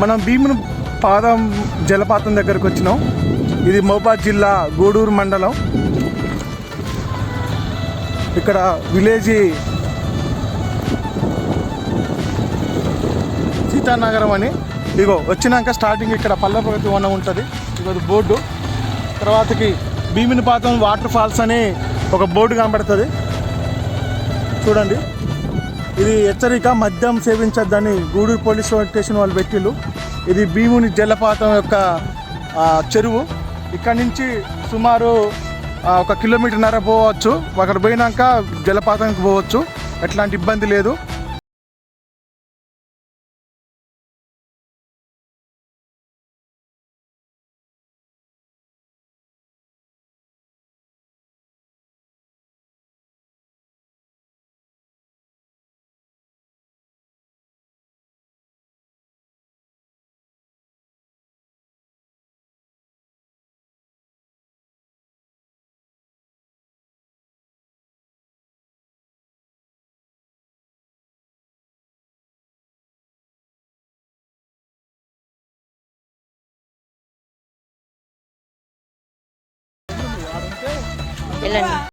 మనం భీముని పాదం జలపాతం దగ్గరకు వచ్చినాం. ఇది మహబాద్ జిల్లా గూడూరు మండలం. ఇక్కడ విలేజ్ సీతానగరం అని. ఇగో వచ్చినాక స్టార్టింగ్ ఇక్కడ పల్లె వనం ఉంటుంది. ఇగో బోర్డు. తర్వాతకి భీమిని పాతం వాటర్ ఫాల్స్ అని ఒక బోర్డు కనబడుతుంది. చూడండి. ఇది హెచ్చరిక మద్యం సేవించద్దని గూడూరు పోలీస్ స్టేషన్ వాళ్ళు పెట్టిళ్ళు. ఇది భీముని జలపాతం యొక్క చెరువు. ఇక్కడ నుంచి సుమారు ఒక ఒక కిలోమీటర్న్నర పోవచ్చు. అక్కడ పోయినాక జలపాతానికి పోవచ్చు. ఎట్లాంటి ఇబ్బంది లేదు. lần.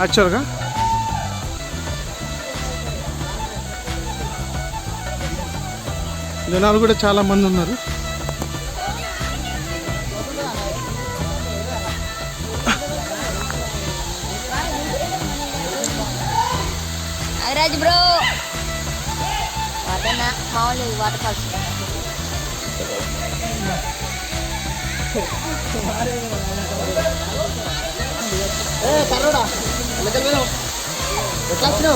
యాక్చువల్గా? జనాలు కూడా చాలా మంది ఉన్నారు. నాగరాజ్ బ్రో. వాటనా మామూలు water falls. Talagal mo na. Class na.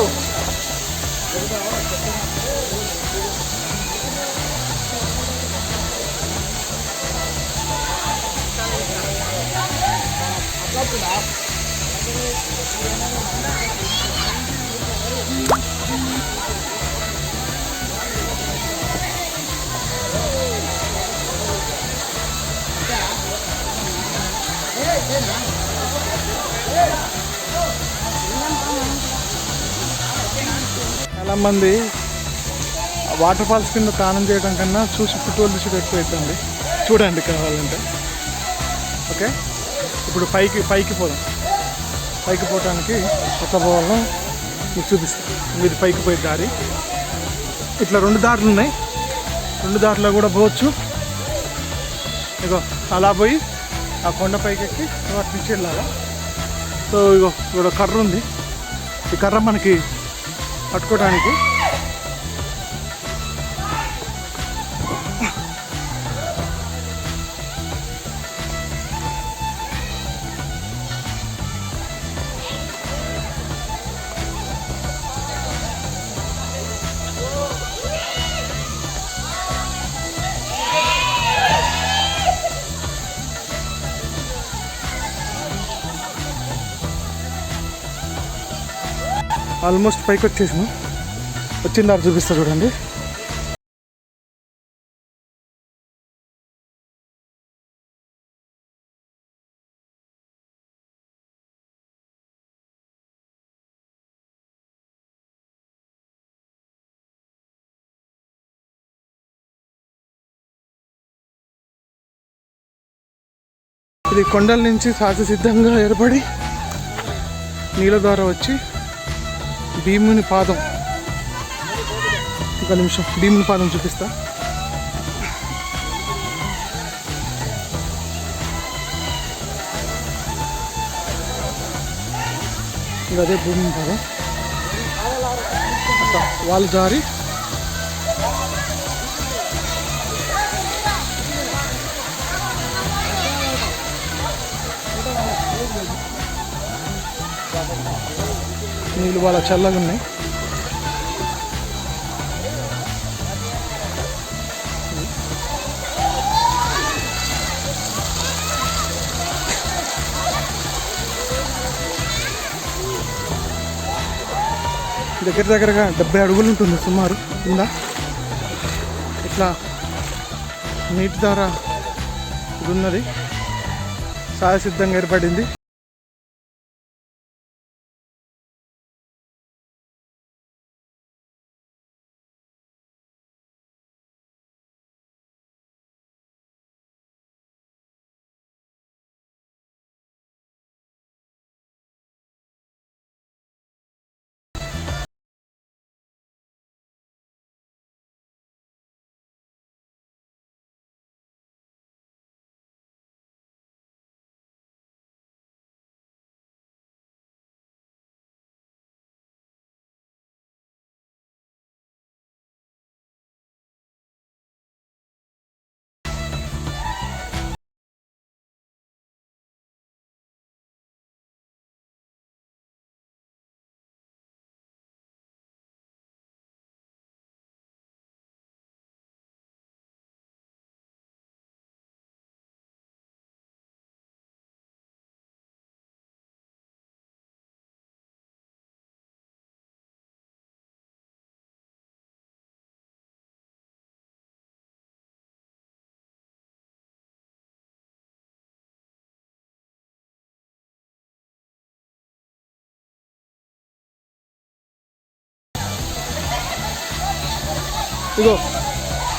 Yeah. చాలామంది వాటర్ ఫాల్స్ కింద స్నానం చేయడం కన్నా చూసి ఫోటోలు తీసి ఎక్కువ అవుతుంది చూడండి కావాలంటే. ఓకే? ఇప్పుడు పైకి పైకి పోదాం. పైకి పోవటానికి ఒక భవనం మీకు చూపిస్తాను మీరు పైకి పోయే దారి. ఇట్లా రెండు దారులు ఉన్నాయి. రెండు దారిలో కూడా పోవచ్చు. ఇగో అలా పోయి ఆ కొండ పైకి ఎక్కి వాటి నుంచి వెళ్ళాలా? సో ఇగో ఇక్కడ కర్ర ఉంది. ఈ కర్ర మనకి పట్టుకోవడానికి ఆల్మోస్ట్ పైకి వచ్చేసాను. వచ్చిన దారి చూపిస్తా చూడండి. ఇది కొండల నుంచి సహజసిద్ధంగా ఏర్పడి నీళ్ళ ద్వారా వచ్చి భీముని పాదం. ఒక నిమిషం భీముని పాదం చూపిస్తా. అదే భూమిని పాదం. వాళ్ళు జారి నీళ్ళు వాళ్ళ చల్లగా ఉన్నాయి. దగ్గర దగ్గరగా డెబ్బై అడుగులు ఉంటుంది సుమారు. కింద ఇట్లా నీటి ద్వారా ఇది ఉన్నది. సహసిద్ధంగా ఏర్పడింది. ఇగో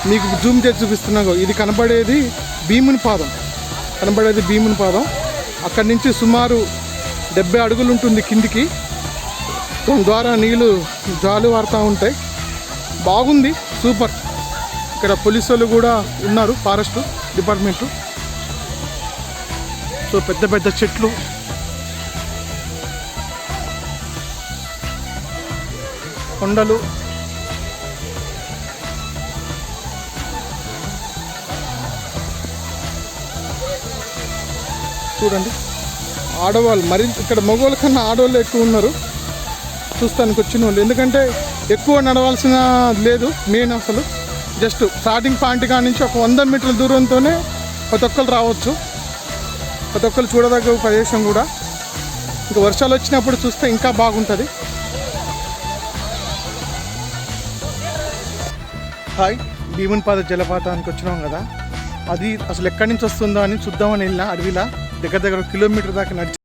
మీకు జూమ్ చేసి చూపిస్తున్నాగో ఇది కనబడేది భీముని పాదం. కనబడేది భీముని పాదం. అక్కడి నుంచి సుమారు డెబ్బై అడుగులు ఉంటుంది కిందికి. దాని ద్వారా నీళ్ళు జాలు వారుతూ ఉంటాయి. బాగుంది సూపర్. ఇక్కడ పోలీసు వాళ్ళు కూడా ఉన్నారు ఫారెస్ట్ డిపార్ట్మెంట్. సో పెద్ద పెద్ద చెట్లు. కొండలు. చూడండి. ఆడవాళ్ళు మరి ఇక్కడ మగవాళ్ళ కన్నా ఆడవాళ్ళు ఎక్కువ ఉన్నారు. చూస్తానికి వచ్చిన వాళ్ళు. ఎందుకంటే ఎక్కువ నడవాల్సిన లేదు మెయిన్ అసలు. జస్ట్ స్టార్టింగ్ పాయింట్ కాడి నుంచి ఒక వంద మీటర్ల దూరంతోనే ప్రతి ఒక్కరు రావచ్చు. ప్రతి ఒక్కరు చూడదగ్గ ప్రదేశం కూడా. ఇంకా వర్షాలు వచ్చినప్పుడు చూస్తే ఇంకా బాగుంటుంది. హాయ్ భీమన్పాద జలపాతానికి వచ్చినాం కదా. అది అసలు ఎక్కడి నుంచి వస్తుందో అని చూద్దామని వెళ్ళిన అడవిలా. దగ్గర దగ్గర కిలోమీటర్ దాకా నడిచి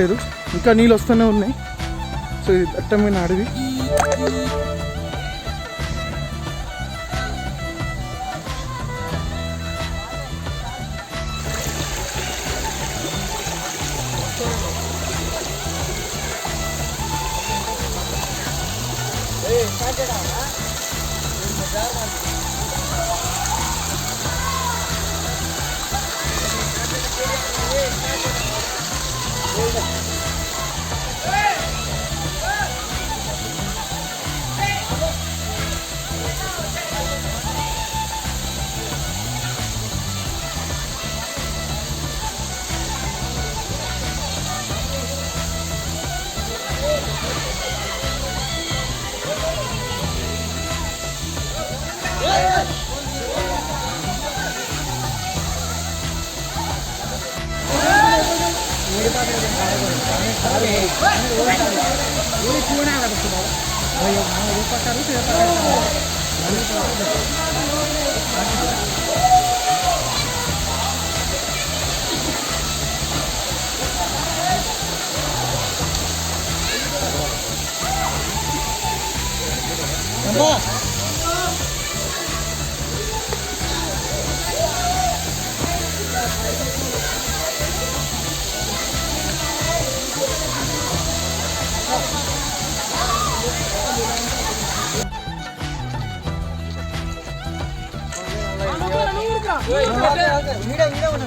లేదు. ఇంకా నీళ్ళు వస్తూనే ఉన్నాయి. సో ఇది దట్టమైన అడవి. Hey, cut it out, huh? Hold on. 什么？video